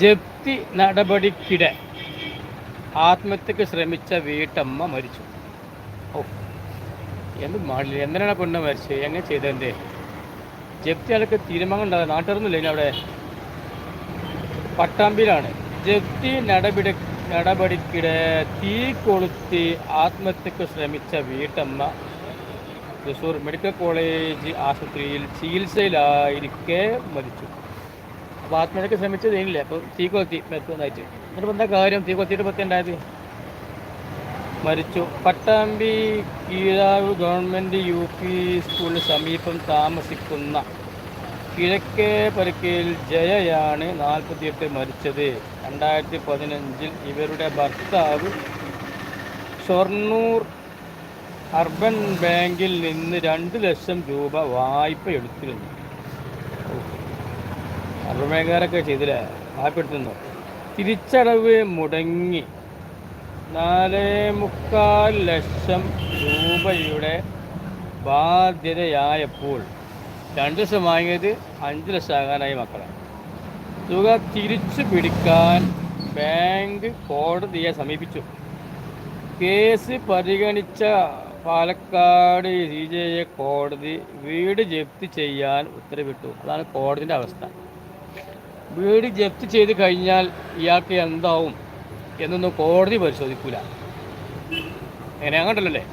ജപ്തി നടപടിക്കിടെ ആത്മഹത്യക്ക് ശ്രമിച്ച വീട്ടമ്മ മരിച്ചു. ഓ എന്ത് മാളിൽ എന്തിനാണ് പെണ്ണ് മരിച്ചത് എങ്ങനെ ചെയ്തതിന്റെ ജപ്തി അതൊക്കെ തീരുമാനം ഉണ്ടാകും നാട്ടുകാരൊന്നുമില്ല ഇനി അവിടെ. പട്ടാമ്പിയിലാണ്. ജപ്തി നടപടി നടപടിക്കിടെ തീ കൊളുത്തി ആത്മഹത്യക്ക് ശ്രമിച്ച വീട്ടമ്മ തൃശ്ശൂർ മെഡിക്കൽ കോളേജ് ആശുപത്രിയിൽ ചികിത്സയിലായിരിക്കെ മരിച്ചു. അപ്പോൾ ആത്മഹത്യക്ക് ശ്രമിച്ചത് ഇല്ല അപ്പോൾ തീ കൊത്തി മരിക്കുന്നതായിട്ട് എന്നിട്ട് എന്താ കാര്യം? തീ കൊത്തിയിട്ട് പത്തി ഉണ്ടായത് മരിച്ചു. Pattambi Keezhav government U P സ്കൂളിന് സമീപം താമസിക്കുന്ന കിഴക്കേ പരുക്കയിൽ ജയയാണ് നാൽപ്പത്തിയെട്ട് മരിച്ചത്. രണ്ടായിരത്തി പതിനഞ്ചിൽ ഇവരുടെ ഭർത്താവ് ഷൊർണൂർ അർബൻ ബാങ്കിൽ നിന്ന് രണ്ട് ലക്ഷം രൂപ വായ്പ എടുത്തിരുന്നു അർബൻ ബാങ്കുകാരൊക്കെ ചെയ്തില്ലേ? വായ്പ തിരിച്ചടവ് മുടങ്ങി. നാല് മുക്കാൽ ലക്ഷം രൂപയുടെ ബാധ്യതയായപ്പോൾ രണ്ട് ലക്ഷം വാങ്ങിയത് അഞ്ച് ലക്ഷം ആകാനായി മക്കളെ. തുക തിരിച്ചു പിടിക്കാൻ ബാങ്ക് കോടതിയെ സമീപിച്ചു. കേസ് പരിഗണിച്ച പാലക്കാട് സി ജെ കോടതി വീട് ജപ്തി ചെയ്യാൻ ഉത്തരവിട്ടു. അതാണ് കോടതിന്റെ അവസ്ഥ. വീട് ജപ്തി ചെയ്ത് കഴിഞ്ഞാൽ ഇയാൾക്ക് എന്താവും എന്നൊന്നും കോടതി പരിശോധിക്കൂല. അങ്ങനെ അങ്ങോട്ടല്ലേ?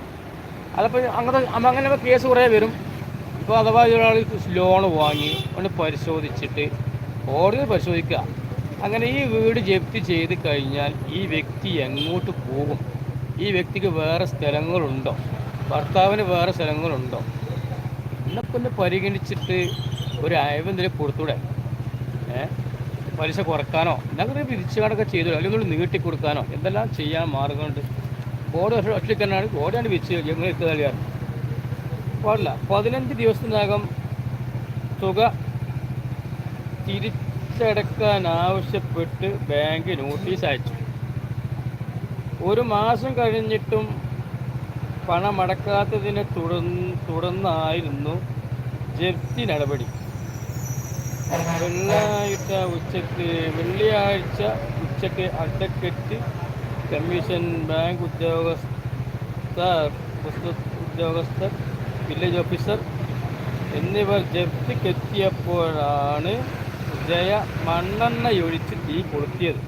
അതപ്പോൾ അങ്ങനത്തെ അങ്ങനെ കേസ് കുറേ വരും. ഇപ്പോൾ അഥവാ ഒരാൾ ലോൺ വാങ്ങി ഒന്ന് പരിശോധിച്ചിട്ട് കോടതി പരിശോധിക്കുക. അങ്ങനെ ഈ വീട് ജപ്തി ചെയ്ത് കഴിഞ്ഞാൽ ഈ വ്യക്തി എങ്ങോട്ട് പോകും? ഈ വ്യക്തിക്ക് വേറെ സ്ഥലങ്ങളുണ്ടോ? ഭർത്താവിന് വേറെ സ്ഥലങ്ങളുണ്ടോ? എന്നൊക്കെ ഒന്ന് പരിഗണിച്ചിട്ട് ഒരു അയവെന്തെങ്കിലും കൊടുത്തൂടെ? ഏ? പലിശ കുറക്കാനോ എന്നൊക്കെ പിരിച്ചുകാടൊക്കെ ചെയ്തു. അല്ലെങ്കിൽ നീട്ടി കൊടുക്കാനോ എന്തെല്ലാം ചെയ്യാൻ മാർഗമുണ്ട്. ബോർഡ് ഒറ്റയ്ക്കന്നാണ് ബോർഡാണ് വിരിച്ച് ഞങ്ങൾ എത്തുക കളിയാണ് പാടില്ല. പതിനഞ്ച് ദിവസത്തിനകം തുക തിരിച്ചടക്കാൻ ആവശ്യപ്പെട്ട് ബാങ്ക് നോട്ടീസ് അയച്ചു. ഒരു മാസം കഴിഞ്ഞിട്ടും പണമടക്കാത്തതിനെ തുടർന്ന് തുടർന്നായിരുന്നു ജപ്തി നടപടി. വെള്ളിയാഴ്ച ഉച്ചയ്ക്ക് വെള്ളിയാഴ്ച ഉച്ചയ്ക്ക് അഡ്വക്കറ്റ് കമ്മീഷൻ ബാങ്ക് ഉദ്യോഗസ്ഥർ ഉദ്യോഗസ്ഥർ വില്ലേജ് ഓഫീസർ എന്നിവർ ജപ്തിക്കെത്തിയപ്പോഴാണ് ജയ മണ്ണെണ്ണയൊഴിച്ച് തീ കൊളുത്തിയത്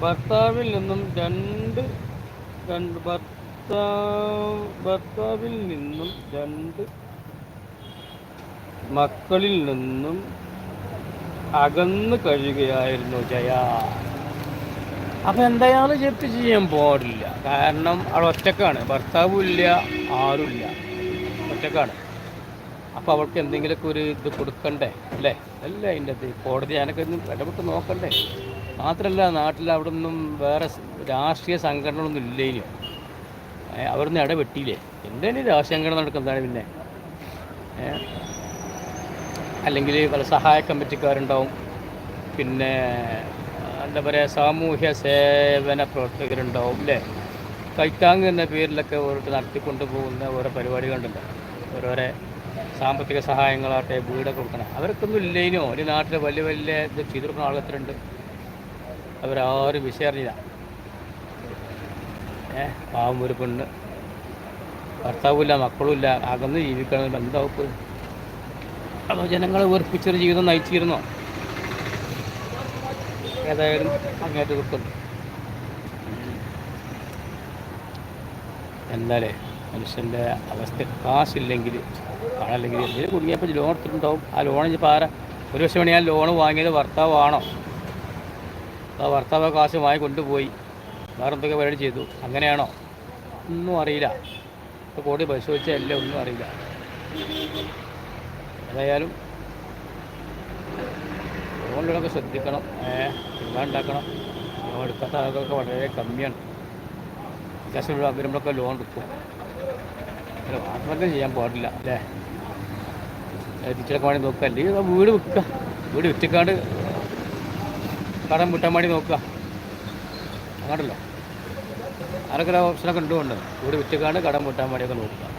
ഭർത്താവിൽ നിന്നും രണ്ട് രണ്ട് ഭർത്താവ് ഭർത്താവിൽ നിന്നും രണ്ട് മക്കളിൽ നിന്നും അകന്നു കഴിയുകയായിരുന്നു ജയ. അപ്പം എന്തായാലും ജപ്തി ചെയ്യാൻ പാടില്ല. കാരണം അവൾ ഒറ്റക്കാണ്. ഭർത്താവും ഇല്ല ആരുമില്ല. ഒറ്റക്കാണ്. അപ്പോൾ അവൾക്ക് എന്തെങ്കിലുമൊക്കെ ഒരു ഇത് കൊടുക്കണ്ടേ? അല്ലേ? അല്ല അതിന്റെ അത് കോടതി ഞാനൊക്കെ ഒന്ന് ഇടപെട്ട് നോക്കണ്ടേ? മാത്രമല്ല നാട്ടിൽ അവിടെ ഒന്നും വേറെ രാഷ്ട്രീയ സംഘടനകളൊന്നും ഇല്ലേനു. നിന്ന് ഇടപെട്ടില്ലേ? എന്തേലും രാഷ്ട്രീയ സംഘടന നടക്കുന്നതാണ് പിന്നെ? അല്ലെങ്കിൽ പല സഹായ കമ്മിറ്റിക്കാരുണ്ടാവും. പിന്നെ എന്താ പറയുക സാമൂഹ്യ സേവന പ്രവർത്തകരുണ്ടാവും അല്ലേ? കൈത്താങ് എന്ന പേരിലൊക്കെ ഓരോരുത്തർ നടത്തിക്കൊണ്ട് പോകുന്ന ഓരോ പരിപാടികളുണ്ടല്ലോ. ഓരോരോ സാമ്പത്തിക സഹായങ്ങളാട്ടെ വീടൊക്കെ കൊടുക്കണം. അവർക്കൊന്നും ഇല്ലേനോ? ഒരു നാട്ടിൽ വലിയ വലിയ ഇത് ചെയ്തു ആൾക്കാരുണ്ട് അവരാരും വിഷയറിഞ്ഞില്ല ഏ പാവം ഒരു പെണ്ണ്. ഭർത്താവുമില്ല മക്കളുമില്ല അകന്ന് ജീവിക്കണം എന്താവും അപ്പോൾ ജനങ്ങളെ വെറുപ്പിച്ചൊരു ജീവിതം നയിച്ചിരുന്നോ? ഏതായാലും അങ്ങേറ്റ ദുഃഖം എന്താലേ മനുഷ്യന്റെ അവസ്ഥ കാശില്ലെങ്കിൽ കാണല്ലെങ്കിൽ എന്തെങ്കിലും കുടുങ്ങിയപ്പോൾ ലോൺ എടുത്തിട്ടുണ്ടാവും? ആ ലോൺ പാര ഒരു വർഷം വേണി ആ ലോൺ വാങ്ങിയത് ഭർത്താവാണോ? ആ ഭർത്താവ് കാശ് വാങ്ങി കൊണ്ടുപോയി വേറെ എന്തൊക്കെ പരിപാടി ചെയ്തു? അങ്ങനെയാണോ? ഒന്നും അറിയില്ല. ഇപ്പോൾ കോടി പരിശോധിച്ചാൽ എല്ലാം ഒന്നും അറിയില്ല. ഏതായാലും അതുകൊണ്ടൊക്കെ ശ്രദ്ധിക്കണം. തീരുമാനം ഉണ്ടാക്കണം ലോൺ എടുക്കാത്ത ആളുകളൊക്കെ വളരെ കമ്മിയാണ്. അത്യാവശ്യം വരുമ്പോഴൊക്കെ ലോൺ എടുക്കും. അല്ല ആത്മഹത്യ ചെയ്യാൻ പാടില്ല അല്ലേ? ടീച്ചറൊക്കെ വേണ്ടി നോക്കുക. അല്ലെങ്കിൽ വീട് വിൽക്കുക. വീട് വിറ്റിക്കാണ്ട് കടം വിട്ടാൻ വേണ്ടി നോക്കുക. അങ്ങോട്ടല്ലോ ആരൊക്കെ ഓപ്ഷനൊക്കെ ഉണ്ടോ ഉണ്ട്? വീട് വിറ്റിക്കാണ്ട് കടം വിട്ടാൻ വേണ്ടിയൊക്കെ നോക്കുക.